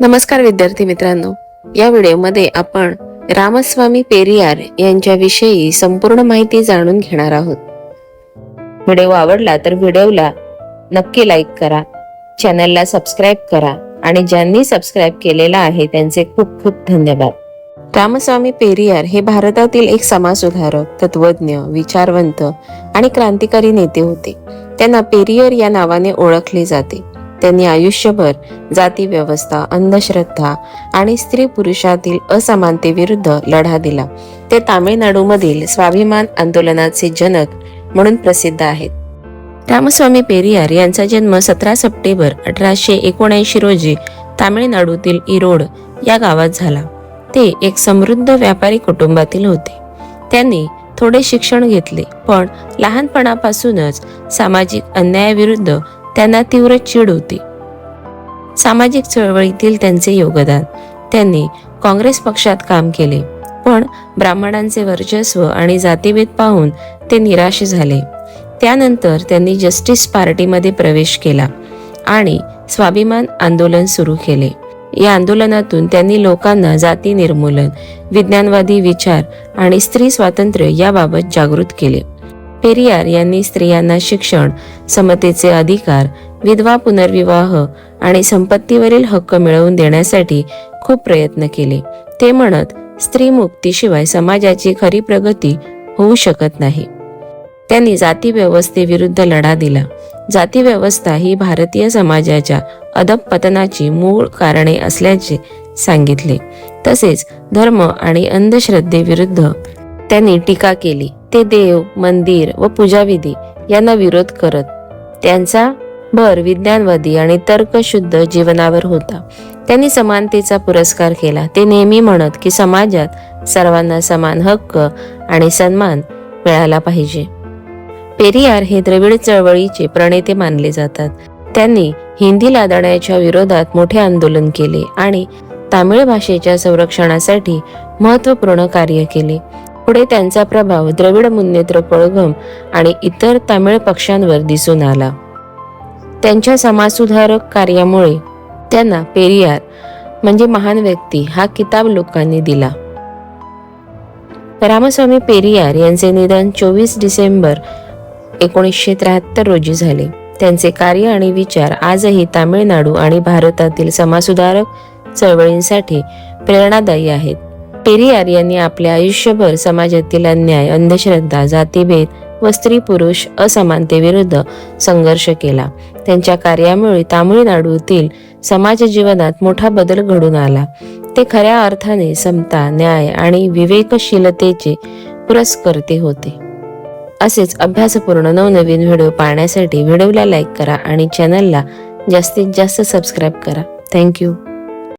नमस्कार विद्यार्थी मित्रांनो. या व्हिडिओमध्ये आपण रामस्वामी पेरियार यांच्याविषयी संपूर्ण माहिती जाणून घेणार आहोत. व्हिडिओ आवडला तर व्हिडिओला नक्की लाईक करा चॅनलला सबस्क्राईब करा आणि ज्यांनी सबस्क्राईब केलेला आहे त्यांचे खूप खूप धन्यवाद. रामस्वामी पेरियार हे भारतातील एक समाजसुधारक तत्वज्ञ विचारवंत आणि क्रांतिकारी नेते होते. त्यांना पेरियर या नावाने ओळखले जाते. त्यांनी आयुष्यभर जाती व्यवस्था अंधश्रद्धा आणि स्त्री पुरुषातील असमानतेविरुद्ध लढा दिला. ते तामिळनाडूमधील स्वाभिमान आंदोलनाचे जनक म्हणून प्रसिद्ध आहेत. रामस्वामी पेरियार यांचा जन्म सतरा सप्टेंबर अठराशे एकोणऐंशी रोजी तामिळनाडूतील इरोड या गावात झाला. ते एक समृद्ध व्यापारी कुटुंबातील होते. त्यांनी थोडे शिक्षण घेतले पण लहानपणापासूनच सामाजिक अन्यायाविरुद्ध त्यांना तीव्र चीड होती. सामाजिक चळवळीतील त्यांचे योगदान. त्यांनी काँग्रेस पक्षात काम केले पण ब्राह्मणांचे वर्चस्व आणि जातीभेद पाहून ते निराश झाले. त्यानंतर त्यांनी जस्टिस पार्टीमध्ये प्रवेश केला आणि स्वाभिमान आंदोलन सुरू केले. या आंदोलनातून त्यांनी लोकांना जाती निर्मूलन विज्ञानवादी विचार आणि स्त्री स्वातंत्र्य याबाबत जागृत केले. पेरियार यांनी स्त्रियांना शिक्षण समतेचे अधिकार विधवा पुनर्विवाह आणि संपत्तीवरील हक्क मिळवून देण्यासाठी खूप प्रयत्न केले. ते म्हणत स्त्री मुक्तीशिवाय समाजाची खरी प्रगती होऊ शकत नाही. त्यांनी जाती व्यवस्थेविरुद्ध लढा दिला. जाती व्यवस्था ही भारतीय समाजाच्या अधपतनाची मूळ कारणे असल्याचे सांगितले. तसेच धर्म आणि अंधश्रद्धेविरुद्ध त्यांनी टीका केली. ते देव मंदिर व पूजाविधी यांना विरोध करत. त्यांचा भर विज्ञानवादी आणि तर्कशुद्ध जीवनावर होता. त्यांनी समानतेचा पुरस्कार केला. ते नेहमी म्हणत की समाजात सर्वांना समान हक्क आणि सन्मान मिळाला पाहिजे. पेरियार हे द्रविड चळवळीचे प्रणेते मानले जातात. त्यांनी हिंदी लादण्याच्या विरोधात मोठे आंदोलन केले आणि तामिळ भाषेच्या संरक्षणासाठी महत्त्वपूर्ण कार्य केले. पुढे त्यांचा प्रभाव द्रविड मुन्नेत्र कळघम आणि इतर तामिळ पक्षांवर दिसून आला. त्यांच्या समाजसुधारक कार्यामुळे त्यांना पेरियार म्हणजे महान व्यक्ती हा किताब लोकांनी दिला. रामस्वामी पेरियार यांचे निधन चोवीस डिसेंबर एकोणीसशे त्र्याहत्तर रोजी झाले. त्यांचे कार्य आणि विचार आजही तामिळनाडू आणि भारतातील समाजसुधारक चळवळींसाठी प्रेरणादायी आहेत. पेरियार यांनी आपल्या आयुष्यभर समाजातील अन्याय अंधश्रद्धा जातीभेद व स्त्री पुरुष असमानतेविरुद्ध संघर्ष केला. त्यांच्या कार्यामुळे तामिळनाडूतील समाज जीवनात मोठा बदल घडून आला. ते खऱ्या अर्थाने समता न्याय आणि विवेकशीलतेचे पुरस्कर्ते होते. असेच अभ्यासपूर्ण नवनवीन व्हिडिओ पाहण्यासाठी व्हिडिओला लाईक करा आणि चॅनलला जास्तीत जास्त सबस्क्राईब करा. थँक्यू